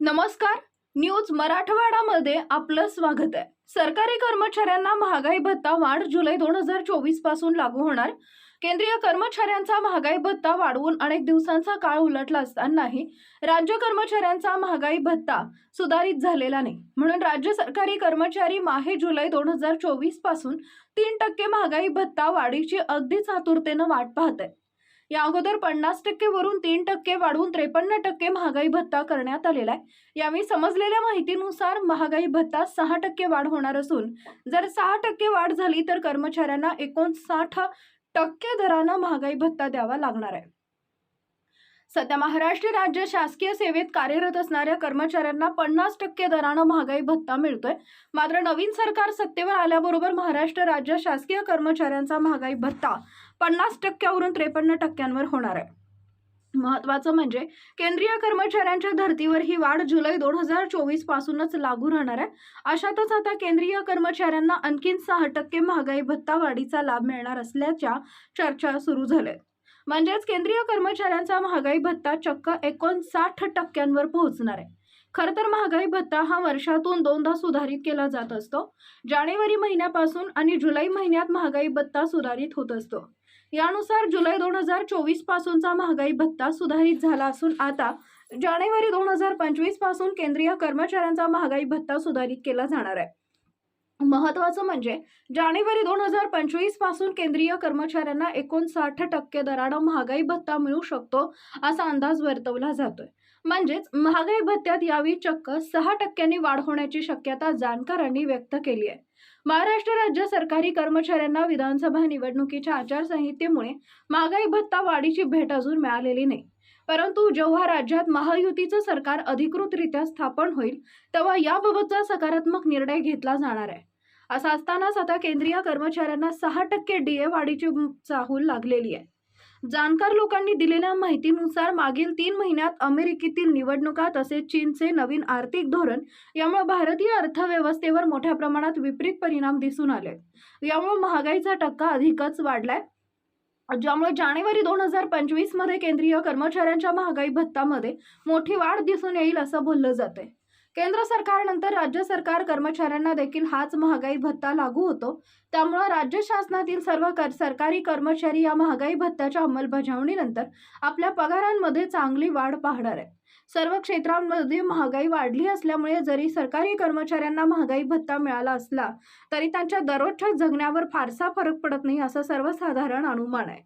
नमस्कार. न्यूज मराठवाडामध्ये आपलं स्वागत आहे. सरकारी कर्मचाऱ्यांना महागाई भत्ता वाढ जुलै दोन हजार चोवीसपासून लागू होणार. केंद्रीय कर्मचाऱ्यांचा महागाई भत्ता वाढवून अनेक दिवसांचा काळ उलटला असतानाही राज्य कर्मचाऱ्यांचा महागाई भत्ता सुधारित झालेला नाही. म्हणून राज्य सरकारी कर्मचारी माहे जुलै दोन हजार चोवीसपासून तीन टक्के महागाई भत्ता वाढीची अगदीच आतुरतेनं वाट पाहत आहे या अगोदर पन्नास टक्के वरून तीन टक्के वाढवून त्रेपन्न टक्के महागाई भत्ता करण्यात आलेला आहे. यावेळी समजलेल्या माहितीनुसार महागाई भत्ता सहा टक्के वाढ होणार असून जर सहा टक्के वाढ झाली तर कर्मचाऱ्यांना एकोणसाठ टक्के दरानं महागाई भत्ता द्यावा लागणार आहे. सध्या महाराष्ट्र राज्य शासकीय सेवेत कार्यरत असणाऱ्या कर्मचाऱ्यांना पन्नास टक्के दरानं महागाई भत्ता मिळतोय. मात्र नवीन सरकार सत्तेवर आल्याबरोबर महाराष्ट्र राज्य शासकीय कर्मचाऱ्यांचा महागाई भत्ता पन्नास टक्क्यावरून त्रेपन्न टक्क्यांवर होणार आहे. महत्वाचं म्हणजे केंद्रीय कर्मचाऱ्यांच्या धर्तीवर ही वाढ जुलै दोन हजार चोवीस पासूनच लागू राहणार आहे. अशातच आता केंद्रीय कर्मचाऱ्यांना आणखीन सहा टक्के महागाई भत्ता वाढीचा लाभ मिळणार असल्याच्या चर्चा सुरू झाल्या. म्हणजेच केंद्रीय कर्मचाऱ्यांचा महागाई भत्ता चक्क एकोणसाठ टक्क्यांवर पोहोचणार आहे. खरं तर महागाई भत्ता हा वर्षातून दोनदा सुधारित केला जात असतो. जानेवारी महिन्यापासून आणि जुलै महिन्यात महागाई भत्ता सुधारित होत असतो. यानुसार जुलै दोन हजार चोवीस पासूनचा महागाई भत्ता सुधारित झाला असून आता जानेवारी दोन हजार पंचवीसपासून केंद्रीय कर्मचाऱ्यांचा महागाई भत्ता सुधारित केला जाणार आहे. महत्वाचं म्हणजे जानेवारी दोन हजार पंचवीसपासून केंद्रीय कर्मचाऱ्यांना एकोणसाठ टक्के दरानं महागाई भत्ता मिळू शकतो असा अंदाज वर्तवला जातोय. म्हणजेच महागाई भत्त्यात यावेळी चक्क सहा टक्क्यांनी वाढ होण्याची शक्यता जाणकारांनी व्यक्त केली आहे. महाराष्ट्र राज्य सरकारी कर्मचाऱ्यांना विधानसभा निवडणुकीच्या आचारसंहितेमुळे महागाई भत्ता वाढीची भेट अजून मिळालेली नाही. परंतु जेव्हा राज्यात महायुतीचं सरकार अधिकृतरित्या स्थापन होईल तेव्हा याबाबतचा सकारात्मक निर्णय घेतला जाणार आहे. असं असतानाच आता केंद्रीय कर्मचाऱ्यांना सहा टक्के डीए वाढीची चाहूल लागलेली आहे. जाणकार लोकांनी दिलेल्या माहितीनुसार मागील तीन महिन्यात अमेरिकेतील निवडणुका तसेच चीनचे नवीन आर्थिक धोरण यामुळे भारतीय अर्थव्यवस्थेवर मोठ्या प्रमाणात विपरीत परिणाम दिसून आले. यामुळे महागाईचा टक्का अधिकच वाढलाय. ज्यामुळे जानेवारी दोन हजार पंचवीसमध्ये केंद्रीय कर्मचाऱ्यांच्या महागाई भत्तामध्ये मोठी वाढ दिसून येईल असं बोललं जाते केंद्र सरकारनंतर राज्य सरकार कर्मचाऱ्यांना देखील हाच महागाई भत्ता लागू होतो. त्यामुळे राज्य शासनातील सर्व कर सरकारी कर्मचारी या महागाई भत्त्याच्या अंमलबजावणीनंतर आपल्या पगारांमध्ये चांगली वाढ पाहणार आहे सर्व क्षेत्रांमध्ये महागाई वाढली असल्यामुळे जरी सरकारी कर्मचाऱ्यांना महागाई भत्ता मिळाला असला तरी त्यांच्या दररोजच्या जगण्यावर फारसा फरक पडत नाही असं सर्वसाधारण अनुमान आहे.